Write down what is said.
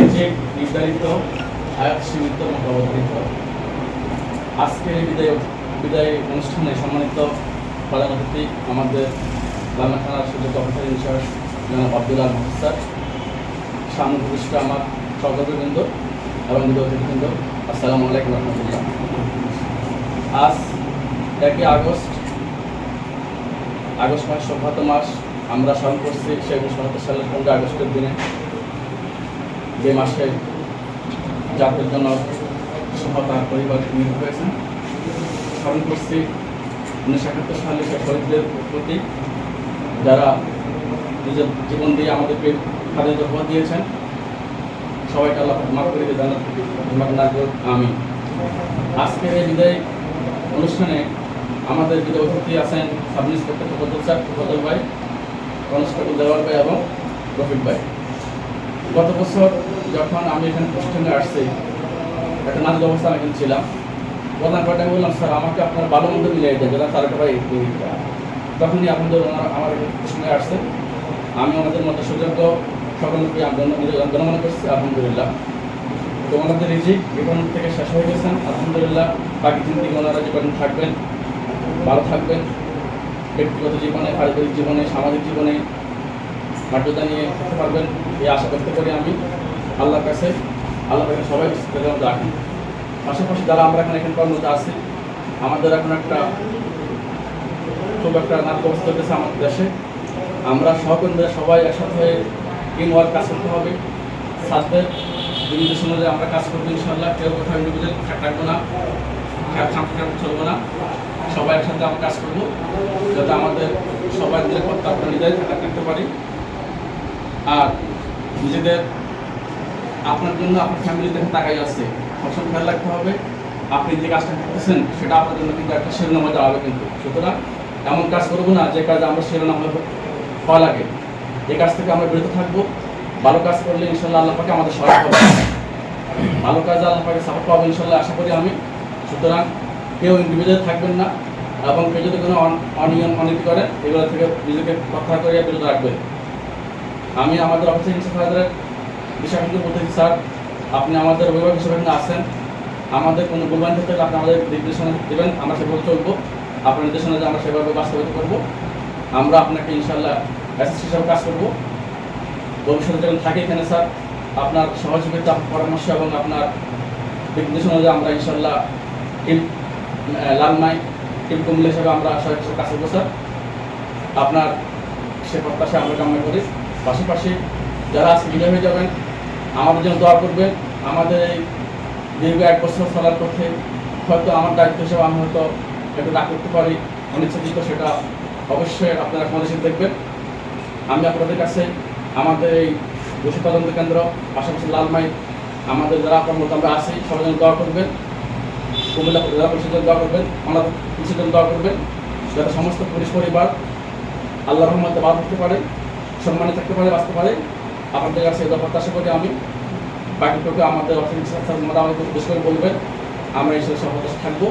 নিজে নির্ধারিত আয়াত সীমিত অবধারিত আজকের বিদায় বিদায় অনুষ্ঠানে সম্মানিত প্রধান অতিথি আমাদের বাংলা থানার সুযোগ অফিসার ইনচার্জ জনাব আব্দুল আল মহসার সামনে উপস্থিত আমার সহকর্মীবৃন্দ এবং বিদ্যুৎ অতিথিবৃন্দ, আসসালামু আলাইকুম রহমতুল্লাহ। আজ একই আগস্ট আগস্ট মাস সভ্যত মাস, আমরা স্মরণ করছি সেই উনিশশো উনসত্তর সালের পনেরো আগস্টের দিনে। যে মাসে জাতির জন্য সভ্যতা পরিবার নিয়োগ হয়েছেন স্মরণ করছি, উনিশশো একাত্তর সালে শহীদদের প্রতি যারা নিজের জীবন দিয়ে আমাদেরকে খাদ্য উপহার দিয়েছেন, সবাইকে আল্লাহ মাফ করে দিয়ে জানার আমি আজকের এই বিদায় অনুষ্ঠানে আমাদের বিদায় অতিথি আছেন sub inspector Fakdul sir Fakdul ভাই কনস্টেবল দেওয়ার ভাই এবং রফিক ভাই। গত বছর যখন আমি এখানে প্রতিষ্ঠানে আসছি, একটা নাজুক অবস্থা আমি এখানে ছিলাম। প্রধান কথা বললাম, স্যার, আমাকে আপনার ভালো মন্দ মিলিয়ে দেন যেটা তারকা ভাই তখনই আপনাদের ওনারা আমার এখানে প্রতিষ্ঠানে আসছে। আমি ওনাদের মধ্যে সুযোগ্য সকলকে জনমনে করছি, আলহামদুলিল্লাহ। তো ওনাদের রিজিক জীবন থেকে শেষ হয়ে গেছেন, আলহামদুলিল্লাহ। বাকি জিন্দিগি ওনারা জীবন থাকবেন, ভালো থাকবেন। ব্যক্তিগত জীবনে, পারিবারিক জীবনে, সামাজিক জীবনে মর্যাদা নিয়ে থাকতে পারবেন, এই আশা ব্যক্ত করি আমি আল্লাহর কাছে আল্লাহ কাছে সবাই রাখি পাশাপাশি যারা আমরা এখানে এখানে কর্মরত আছি, আমাদের এখন একটা খুব একটা নাটক অবস্থা চলতেছে আমাদের দেশে। আমরা সহকর্মীরা সবাই একসাথে হয়ে টিম ওয়ার্ক কাজ করতে হবে। সাথের নির্দেশ অনুযায়ী আমরা কাজ করব ইনশাল্লাহ কেউ কোথাও ইন্ডিভিজুয়াল থাকব না চলবো না। সবাই একসাথে আমরা কাজ করব, যাতে আমাদের সবাই নিরাপত্তা আমরা নিজেরাই থাকা থাকতে পারি। আর নিজেদের, আপনার জন্য আপনার ফ্যামিলি দেখে তাকাই আসছে সবসময় খেয়াল রাখতে হবে। আপনি যে কাজটা করতেছেন, সেটা আপনার জন্য কিন্তু একটা শিরোনামে দাঁড়াবে কিন্তু। সুতরাং এমন কাজ করব না, যে কাজ আমরা শিরোনাম হওয়া লাগে। এই কাজ থেকে আমরা বিরত থাকব। ভালো কাজ করলে ইনশাল্লাহ আল্লাহ পাকে আমাদের সহায় হবে ভালো কাজ আল্লাহ পাকে সাপোর্ট পাবো ইনশাল্লাহ, আশা করি আমি। সুতরাং কেউ ইন্ডিভিজুয়াল থাকবেন না এবং কেউ যদি কোনো অন- অনিয়ম অনীতি করে, এগুলো থেকে নিজেকে রক্ষা করিয়া বিরত রাখবেন। আমি আমাদের অফিসের ইনস্পেক্টরের বিষয় কিন্তু বলতেছি, স্যার। আপনি আমাদের অভিভাবক হিসেবে এখানে আসেন। আমাদের কোনো ভুলবান ক্ষেত্রে আপনি আমাদের নির্দেশনা দেবেন, আমরা সেভাবে চলবো। আপনার নির্দেশনা যে আমরা সেভাবে বাস্তবায়িত করব। আমরা আপনাকে ইনশাল্লাহ অ্যাসিস্ট হিসাবে কাজ করব। ভবিষ্যতে যখন থাকি এখানে, স্যার, আপনার সহযোগিতা, পরামর্শ এবং আপনার নির্দেশনা অনুযায়ী আমরা ইনশাল্লাহ টিম লালমাই টিম কুমলে হিসেবে আমরা হিসেবে কাজ করব, স্যার। আপনার সে প্রত্যাশা আমরা কামনা করি। পাশাপাশি যারা বিদায় হয়ে যাবেন আমাদের জন্য দোয়া করবেন, আমাদের এই দীর্ঘ এক বছর চলার পথে হয়তো আমার দায়িত্ব হিসেবে আমি হয়তো একটু রাগ করতে পারি, অনিচ্ছাকৃত সেটা অবশ্যই আপনারা আমাদের দেখবেন। আমি আপনাদের কাছে আমাদের এই পশু তদন্ত কেন্দ্র, পাশাপাশি লালমাই আমাদের যারা মতো আমরা আছি সবাই যেন দোয়া করবেন। কুমিল্লা জেলা পরিষদের দোয়া করবেন আমাদের জন্য দোয়া করবেন, যাতে সমস্ত পুলিশ পরিবার আল্লাহ রহমতে বাদ থাকতে পারে। সম্মানে থাকতে পারে, বাঁচতে পারে, আপনাদের কাছে এটা প্রত্যাশা করি আমি। বাকিটুকু আমাদের অর্থনীতি আমাদের আমাদের উদ্দেশ্য করে বলবেন। আমরা এই সব থাকব।